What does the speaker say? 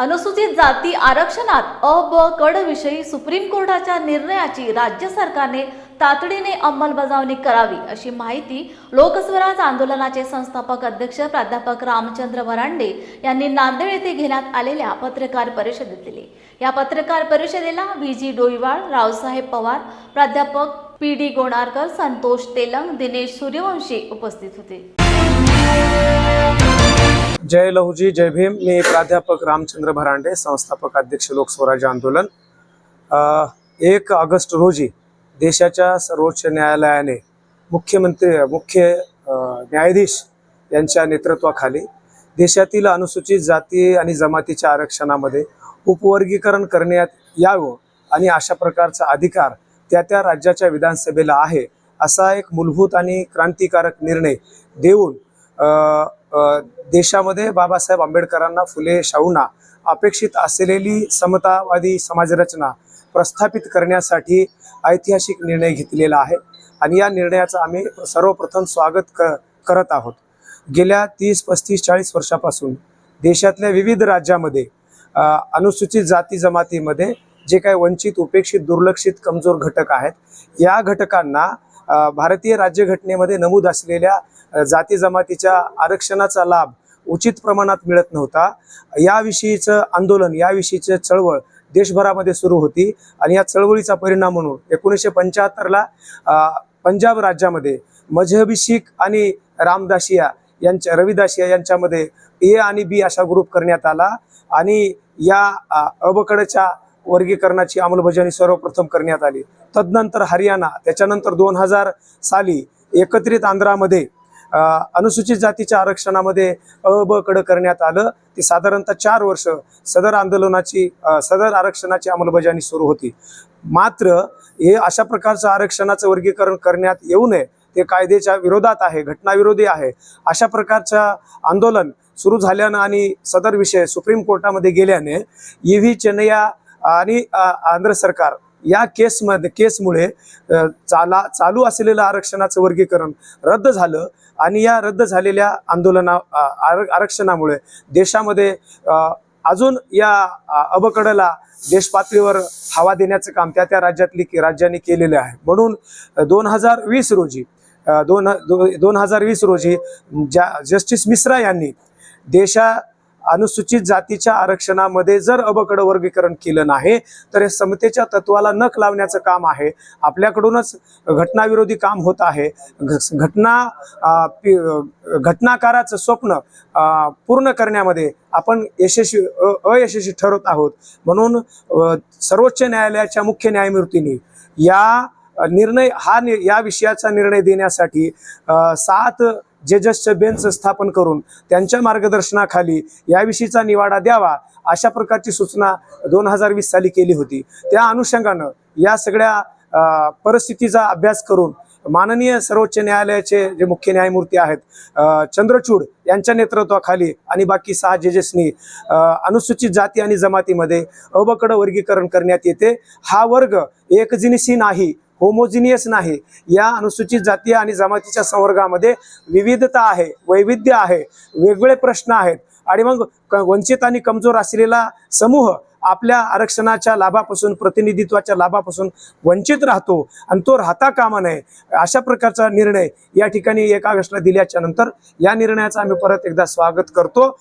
अनुसूचित जाती आरक्षणात अ ब कड विषयी सुप्रीम कोर्टाच्या निर्णयाची राज्य सरकारने तातडीने अंमलबजावणी करावी अशी माहिती लोकस्वराज आंदोलनाचे संस्थापक अध्यक्ष प्राध्यापक रामचंद्र वरांडे यांनी नांदेड येथे घेण्यात आलेल्या पत्रकार परिषदेत दिली. या पत्रकार परिषदेला व्ही. जी. डोईवाळ रावसाहेब पवार प्राध्यापक पी. डी. गोणारकर संतोष तेलंग दिनेश सूर्यवंशी उपस्थित होते. जय लहुजी जय भीम. मी प्राध्यापक रामचंद्र भरांडे संस्थापक अध्यक्ष लोकस्वराज्य आंदोलन. एक ऑगस्ट रोजी देशाच्या सर्वोच्च न्यायालयाने मुख्यमंत्री मुख्य न्यायाधीश यांच्या नेतृत्वाखाली देशातील अनुसूचित जाती आणि जमातीच्या आरक्षणामध्ये उपवर्गीकरण करण्यात यावं आणि अशा प्रकारचा अधिकार त्या त्या राज्याच्या विधानसभेला आहे असा एक मूलभूत आणि क्रांतिकारक निर्णय देऊन देशामध्ये बाबासाहेब आंबेडकरांना फुले शाहूंना अपेक्षित असलेली समतावादी समाजरचना प्रस्थापित करण्यासाठी ऐतिहासिक निर्णय घेतलेला आहे आणि या निर्णयाचं आम्ही सर्वप्रथम स्वागत क करत आहोत. गेल्या तीस पस्तीस चाळीस वर्षापासून देशातल्या विविध राज्यामध्ये अनुसूचित जाती जमातीमध्ये जे काही वंचित उपेक्षित दुर्लक्षित कमजोर घटक आहेत या घटकांना भारतीय राज्यघटनेमध्ये नमूद असलेल्या जाती जमातीच्या आरक्षणाचा लाभ उचित प्रमाणात मिळत नव्हता. याविषयीचं आंदोलन याविषयीचं चळवळ देशभरामध्ये सुरू होती आणि या चळवळीचा परिणाम म्हणून एकोणीसशे पंच्याहत्तरला पंजाब राज्यामध्ये मजहबी शीख आणि रामदासिया यांच्या रविदासिया यांच्यामध्ये ए आणि बी असा ग्रुप करण्यात आला आणि या अबकडच्या वर्गीकरणाची अंमलबजावणी सर्वप्रथम करण्यात आली. तदनंतर हरियाणा त्याच्यानंतर दोन हजार साली एकत्रित आंध्रामध्ये अनुसूचित जातीच्या आरक्षणामध्ये अ ब करण्यात आलं. ती साधारणतः चार वर्ष सदर आंदोलनाची सदर आरक्षणाची अंमलबजावणी सुरू होती. मात्र हे अशा प्रकारचं आरक्षणाचं वर्गीकरण करण्यात येऊ नये ते कायद्याच्या विरोधात आहे घटनाविरोधी आहे. अशा प्रकारचं आंदोलन सुरू झाल्यानं आणि सदर विषय सुप्रीम कोर्टामध्ये गेल्याने ई व्ही चेन्नैया आणि आंध्र सरकार या केसमध्ये केसमुळे चाला चालू असलेलं आरक्षणाचं वर्गीकरण रद्द झालं आणि या रद्द झालेल्या आंदोलना आर- आरक्षणामुळे देशामध्ये अजून या अबकडला देशपातळीवर हवा देण्याचं काम त्या त्या राज्यातली राज्यांनी केलेलं आहे. म्हणून दोन हजार वीस रोजी दोन दो- दोन हजार वीस रोजी ज्या जस्टिस मिश्रा यांनी देशा अनुसूचित जातीच्या आरक्षणामध्ये जर अबकड वर्गीकरण केलं नाही तर हे समतेच्या तत्वाला नख लावण्याचं काम आहे. आपल्याकडूनच घटनाविरोधी काम होत आहे. घ- घटना घटनाकाराचं स्वप्न पूर्ण करण्यामध्ये आपण यशस्वी अ- अयशस्वी ठरत आहोत. म्हणून सर्वोच्च न्यायालयाच्या मुख्य न्यायमूर्तींनी या निर्णय हा नि या विषयाचा निर्णय देण्यासाठी सात जजेसचं बेंच स्थापन करून त्यांच्या मार्गदर्शनाखाली याविषयीचा निवाडा द्यावा अशा प्रकारची सूचना दोन हजार वीस साली केली होती. त्या अनुषंगानं या सगळ्या परिस्थितीचा अभ्यास करून माननीय सर्वोच्च न्यायालयाचे जे मुख्य न्यायमूर्ती आहेत चंद्रचूड यांच्या नेतृत्वाखाली आणि बाकी सहा जजेसनी अनुसूचित जाती आणि जमातीमध्ये अबकडं वर्गीकरण करण्यात येते. हा वर्ग एकजिनिसी नाही होमोजिनियस नाही. या अनुसूचित जाती आणि जमातीच्या संवर्गामध्ये विविधता आहे वैविध्य आहे वेगवेगळे प्रश्न आहेत. आणि मग क- वंचित आणि कमजोर असलेला समूह आपल्या आरक्षणाच्या लाभापासून प्रतिनिधित्वाच्या लाभापासून वंचित राहतो आणि तो राहता कामा नये अशा प्रकारचा निर्णय या ठिकाणी एक ऑगस्टला दिल्याच्या नंतर या निर्णयाचं आम्ही परत एकदा स्वागत करतो.